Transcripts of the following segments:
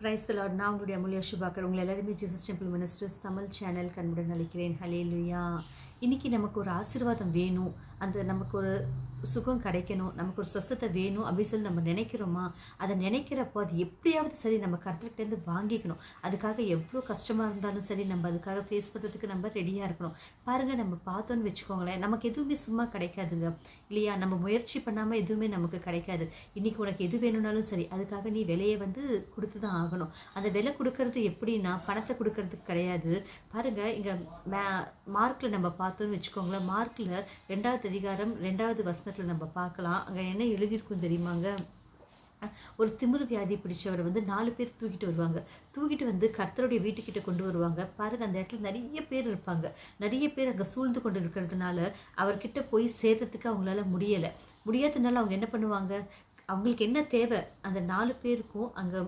Price தலாட் நான் உங்களுடைய அமுல்யா சுபாக்கர் உங்களை எல்லாருமே Jesus temple ministers Tamil channel கண்புடன் அளிக்கிறேன். ஹலே லுயா இன்றைக்கி நமக்கு ஒரு ஆசீர்வாதம் வேணும். அந்த நமக்கு ஒரு சுகம் கிடைக்கணும் நமக்கு ஒரு சொசத்தை வேணும் அப்படின்னு சொல்லி நம்ம நினைக்கிறோமா? அதை நினைக்கிறப்போ அது எப்படியாவது சரி நம்ம கருத்துக்கிட்டேருந்து வாங்கிக்கணும். அதுக்காக எவ்வளோ கஷ்டமாக இருந்தாலும் சரி நம்ம அதுக்காக ஃபேஸ் பண்ணுறதுக்கு நம்ம ரெடியாக இருக்கணும். பாருங்கள் நம்ம பார்த்தோன்னு வச்சுக்கோங்களேன் நமக்கு எதுவுமே சும்மா கிடைக்காதுங்க. இல்லையா? நம்ம முயற்சி பண்ணாமல் எதுவுமே நமக்கு கிடைக்காது. இன்றைக்கி உனக்கு எது வேணும்னாலும் சரி அதுக்காக நீ விலையை வந்து கொடுத்து தான் ஆகணும். அந்த விலை கொடுக்கறது எப்படின்னா பணத்தை கொடுக்கறதுக்கு கிடையாது. பாருங்கள் இங்கே மே மார்க்கில் நம்ம பார்த்தோன்னு வச்சுக்கோங்களேன் மார்க்கில் ரெண்டாவது அதிகாரம் ரெண்டாவது வசனத்தில் நம்ம பார்க்கலாம். அங்கே என்ன எழுதியிருக்கும் தெரியுமாங்க? ஒரு திமிரு வியாதி பிடிச்சவரை வந்து நாலு பேர் தூக்கிட்டு வருவாங்க. தூக்கிட்டு வந்து கர்த்தருடைய வீட்டுக்கிட்ட கொண்டு வருவாங்க. பாருங்க அந்த இடத்துல நிறைய பேர் இருப்பாங்க. நிறைய பேர் அங்கே சூழ்ந்து கொண்டு இருக்கிறதுனால அவர்கிட்ட போய் சேர்றதுக்கு அவங்களால முடியலை. முடியாததுனால அவங்க என்ன பண்ணுவாங்க? அவங்களுக்கு என்ன தேவை? அந்த நாலு பேருக்கும் அங்கே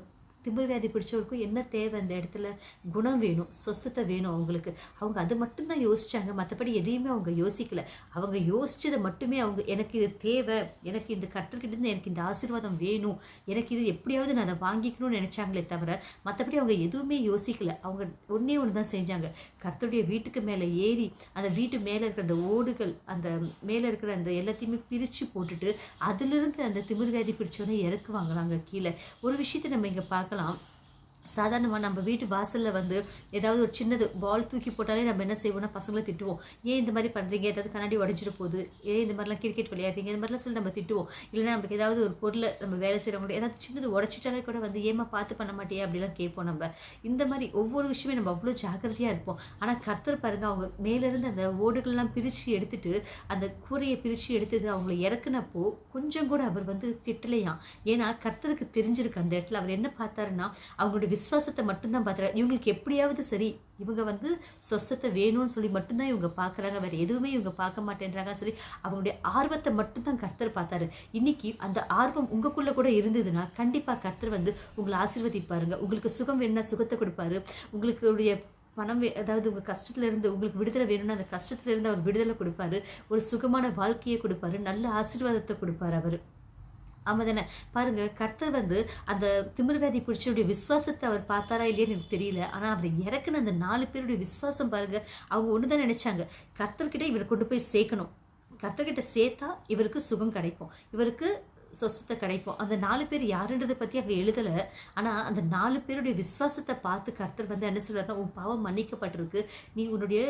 திமிர் வியாதி பிடிச்சவருக்கும் என்ன தேவை? அந்த இடத்துல குணம் வேணும் சொஸ்தத்தை வேணும் அவங்களுக்கு. அவங்க அது மட்டும்தான் யோசிச்சாங்க. மற்றபடி எதையுமே அவங்க யோசிக்கல. அவங்க யோசித்ததை மட்டுமே அவங்க எனக்கு இது தேவை எனக்கு இந்த கற்றுக்கிட்டு எனக்கு இந்த ஆசீர்வாதம் வேணும் எனக்கு இது எப்படியாவது நான் அதை வாங்கிக்கணும்னு நினச்சாங்களே தவிர மற்றபடி அவங்க எதுவுமே யோசிக்கல. அவங்க ஒன்றே ஒன்று தான் செஞ்சாங்க. கர்த்தருடைய வீட்டுக்கு மேலே ஏறி அந்த வீட்டு மேலே இருக்கிற அந்த ஓடுகள் அந்த மேலே இருக்கிற அந்த எல்லாத்தையுமே பிரித்து போட்டுட்டு அதிலிருந்து அந்த திமிர் வியாதி பிடிச்சவனே இறக்குவாங்களாங்க கீழே. ஒரு விஷயத்தை நம்ம இங்கே பார்க்க பார்க்கலாம் சாதாரணமாக நம்ம வீட்டு வாசலில் வந்து ஏதாவது ஒரு சின்னது பால் தூக்கி போட்டாலே நம்ம என்ன செய்வோம்னா பசங்களை திட்டுவோம். ஏன் இந்த மாதிரி பண்ணுறீங்க ஏதாவது கண்ணாடி உடஞ்சிட போகுது. ஏன் இந்த மாதிரிலாம் கிரிக்கெட் விளையாடுறீங்க? இந்த மாதிரிலாம் சொல்லி நம்ம திட்டுவோம். இல்லைன்னா நமக்கு ஏதாவது ஒரு பொருளை நம்ம வேலை செய்கிறவங்க ஏதாவது சின்னது உடச்சிட்டாலே கூட வந்து ஏமா பார்த்து பண்ண மாட்டியா? அப்படிலாம் கேட்போம் நம்ம. இந்த மாதிரி ஒவ்வொரு விஷயமே நம்ம அவ்வளோ ஜாக்கிரதையாக இருப்போம். ஆனால் கர்த்தர் பாருங்க அவங்க மேலேருந்து அந்த ஓடுகள்லாம் பிரித்து எடுத்துட்டு அந்த கூரையை பிரித்து எடுத்தது அவங்கள இறக்குனப்போ கொஞ்சம் கூட அவர் வந்து திட்டலையாம். ஏன்னா கர்த்தருக்கு தெரிஞ்சிருக்கு அந்த இடத்துல. அவர் என்ன பார்த்தாருன்னா அவங்களுடைய விசுவாசத்தை மட்டும்தான் பார்த்தாரு இவங்களுக்கு எப்படியாவது சரி இவங்க வந்து சொசத்தை வேணும்னு சொல்லி மட்டும்தான் இவங்க பார்க்குறாங்க. வேறு எதுவுமே இவங்க பார்க்க மாட்டேன்றாங்கன்னு சொல்லி அவங்களுடைய ஆர்வத்தை மட்டும்தான் கர்த்தர் பார்த்தாரு. இன்னைக்கு அந்த ஆர்வம் உங்களுக்குள்ளே கூட இருந்ததுன்னா கண்டிப்பாக கர்த்தர் வந்து உங்களை ஆசீர்வதிப்பாருங்க. உங்களுக்கு சுகம் வேணும்னா சுகத்தை கொடுப்பாரு. உங்களுடைய பணம் அதாவது உங்கள் கஷ்டத்துலேருந்து உங்களுக்கு விடுதலை வேணும்னா அந்த கஷ்டத்துலேருந்து அவர் விடுதலை கொடுப்பாரு. ஒரு சுகமான வாழ்க்கையை கொடுப்பாரு. நல்ல ஆசீர்வாதத்தை கொடுப்பாரு அவர். ஆமாம் தானே பாருங்க கர்த்தர் வந்து அந்த திமிர்வேதி பிடிச்சவருடைய விசுவாசத்தை அவர் பார்த்தாரா இல்லையான்னு எனக்கு தெரியல. ஆனால் அவர் இறக்குன அந்த நாலு பேருடைய விசுவாசம் பாருங்கள் அவங்க ஒன்று தான் நினச்சாங்க. கர்த்தர்கிட்ட இவரை கொண்டு போய் சேர்க்கணும். கர்த்தர்கிட்ட சேர்த்தா இவருக்கு சுகம் கிடைக்கும். இவருக்கு சொசத்தை கிடைக்கும். அந்த நாலு பேர் யாருன்றதை பற்றி அங்கே எழுதலை. ஆனால் அந்த நாலு பேருடைய விசுவாசத்தை பார்த்து கர்த்தர் வந்து என்ன சொல்கிறாருன்னா உன் பாவம் மன்னிக்கப்பட்டிருக்கு. நீ உன்னுடைய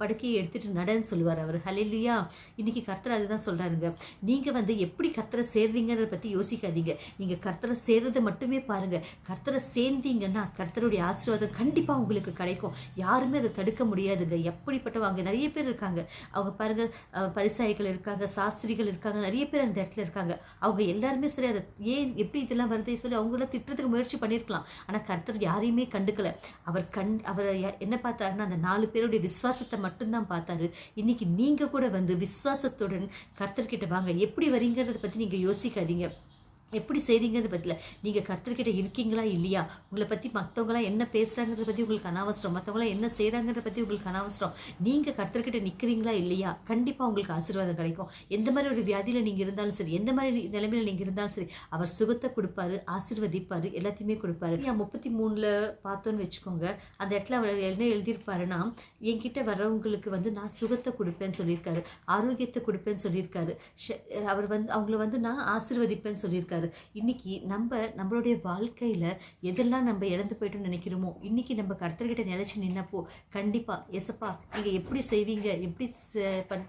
படுக்கையை எடுத்துட்டு நடன்னு சொல்லுவார் அவர். ஹலெல்லுயா இன்னைக்கு கர்த்தர் அதுதான் சொல்றாருங்க. நீங்க வந்து எப்படி கர்த்தரை சேர்றீங்கன்றத பத்தி யோசிக்காதீங்க. நீங்க கர்த்தரை சேர்றதை மட்டுமே பாருங்க. கர்த்தரை சேர்ந்தீங்கன்னா கர்த்தருடைய ஆசீர்வாதம் கண்டிப்பா உங்களுக்கு கிடைக்கும். யாருமே அதை தடுக்க முடியாதுங்க. எப்படிப்பட்டவங்க? அங்கே நிறைய பேர் இருக்காங்க. அவங்க பாருங்க பரிசாயிகள் இருக்காங்க சாஸ்திரிகள் இருக்காங்க நிறைய பேர் அந்த இடத்துல இருக்காங்க. அவங்க எல்லாருமே சரி அதை ஏன் எப்படி இதெல்லாம் வருதே சொல்லி அவங்கள திட்டுறதுக்கு முயற்சி பண்ணியிருக்கலாம். ஆனா கர்த்தர் யாரையுமே கண்டுக்கல. அவர் கண் அவர் என்ன பார்த்தாருன்னா அந்த நாலு பேருடைய விசுவாசத்தை மட்டும்தான் பார்த்தாரு. இன்னைக்கு நீங்க கூட வந்து விசுவாசத்துடன் கர்த்தர்கிட்ட வாங்க. எப்படி வரீங்கிறத பத்தி நீங்க யோசிக்காதீங்க. எப்படி செய்றீங்கன்னு பற்றில நீங்கள் கர்த்தர்கிட்ட இருக்கீங்களா இல்லையா? உங்களை பற்றி மற்றவங்களாம் என்ன பேசுகிறாங்கிறத பற்றி உங்களுக்கு அனாவசரம் மற்றவங்களாம் என்ன செய்கிறாங்கிறத பற்றி உங்களுக்கு அனாவசரம் நீங்கள் கர்த்தர்கிட்ட நிற்கிறீங்களா இல்லையா? கண்டிப்பாக உங்களுக்கு ஆசீர்வாதம் கிடைக்கும். எந்த மாதிரி ஒரு வியாதியில் நீங்கள் இருந்தாலும் சரி எந்த மாதிரி நிலைமையில் நீங்கள் இருந்தாலும் சரி அவர் சுகத்தை கொடுப்பாரு ஆசீர்வதிப்பார் எல்லாத்தையுமே கொடுப்பாரு. நான் முப்பத்தி மூணில் பார்த்தோன்னு வச்சுக்கோங்க. அந்த இடத்துல அவர் என்ன எழுதியிருப்பாருன்னா என்கிட்ட வர்றவங்களுக்கு வந்து நான் சுகத்தை கொடுப்பேன்னு சொல்லியிருக்காரு ஆரோக்கியத்தை கொடுப்பேன்னு சொல்லியிருக்காரு. அவர் வந்து அவங்கள வந்து நான் ஆசீர்வதிப்பேன்னு சொல்லியிருக்காரு. இன்னைக்கு நம்ம நம்மளுடைய வாழ்க்கையில எதெல்லாம் நம்ம இழந்து போயிட்டோம்னு நினைக்கிறோமோ இன்னைக்கு நம்ம கர்த்தர்கிட்ட நினைச்சு நின்னப்போ கண்டிப்பா எசப்பா நீங்க எப்படி செய்வீங்க? எப்படி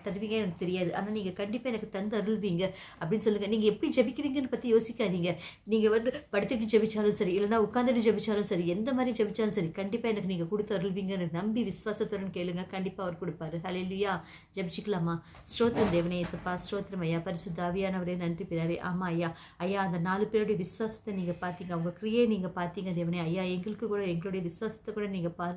தருவீங்க? எனக்கு தெரியாது. ஆனா நீங்க கண்டிப்பா எனக்கு தந்து அருள்வீங்க. அப்படின்னு சொல்லுங்க. நீங்க எப்படி ஜெபிக்கிறீங்கன்னு பத்தி யோசிக்காதீங்க. நீங்க வந்து படுத்துட்டு ஜெபிச்சாலும் சரி இல்லைன்னா உட்காந்துட்டு ஜெபிச்சாலும் சரி எந்த மாதிரி ஜெபிச்சாலும் சரி கண்டிப்பா எனக்கு நீங்க கொடுத்து அருள்வீங்கன்னு நம்பி விசுவாசத்துடன் கேளுங்க. கண்டிப்பா அவர் கொடுப்பாரு. ஹலையிலுயா ஜபிச்சிக்கலாமா? ஸ்ரோத்திரம் தேவனே எசப்பா ஸ்ரோத்திரம் ஐயா. பரிசுத்த ஆவியானவரே நன்றி பிதாவே. ஆமா ஐயா. ஐயா அந்த நாலு பேருடைய விசுவாசத்தை நீங்கள் பார்த்தீங்க அவங்க கிரியை நீங்கள் பார்த்தீங்க தேவனே. ஐயா எங்களுக்கு கூட எங்களுடைய விசுவாசத்தை கூட நீங்கள் பார்த்து